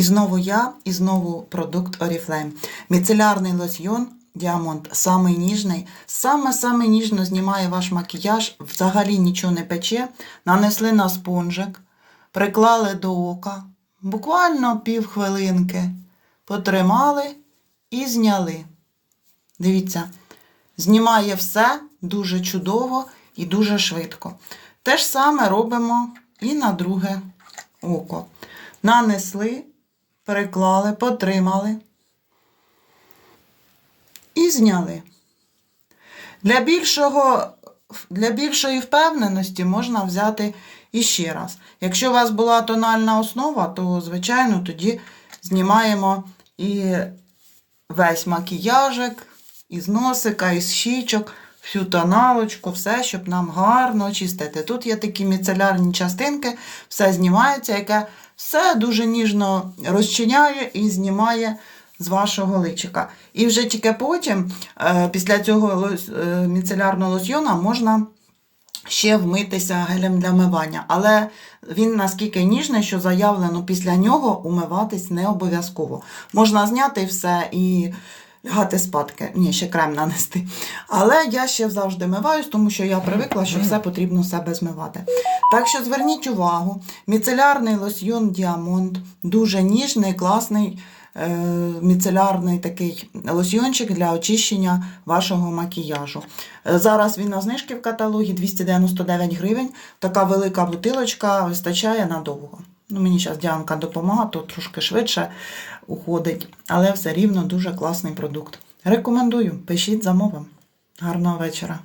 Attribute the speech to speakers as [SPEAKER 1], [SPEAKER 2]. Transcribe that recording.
[SPEAKER 1] І знову я, і знову продукт Oriflame. Міцелярний лосьйон Діамонт самий ніжний, саме-саме ніжно знімає ваш макіяж, взагалі нічого не пече. Нанесли на спонжик, приклали до ока, буквально півхвилинки, потримали і зняли. Дивіться, знімає все дуже чудово і дуже швидко. Те ж саме робимо і на друге око. Нанесли, переклали, потримали і зняли. Для, більшого, для більшої впевненості можна взяти іще раз. Якщо у вас була тональна основа, то, звичайно, тоді знімаємо і весь макіяжик, із носика, із щічок, всю тоналочку, все, щоб нам гарно очистити. Тут є такі міцелярні частинки, все знімається, яке все дуже ніжно розчиняє і знімає з вашого личика. І вже тільки потім, е, після цього е, міцелярного лосьйона, можна ще вмитися гелем для мивання. Але він наскільки ніжний, що заявлено після нього умиватись не обов'язково. Можна зняти все і лягати спадки. Ні, ще крем нанести. Але я ще завжди миваюсь, тому що я привикла, що все потрібно себе змивати. Так що зверніть увагу, міцелярний лосьйон Діамонт дуже ніжний, класний. е, Міцелярний такий лосьйончик для очищення вашого макіяжу. Е, Зараз він на знижки в каталогі 299 гривень. Така велика бутилочка вистачає надовго. Ну, мені зараз Діанка допомагає, то трошки швидше уходить, але все рівно дуже класний продукт. Рекомендую, пишіть замовимо. Гарного вечора.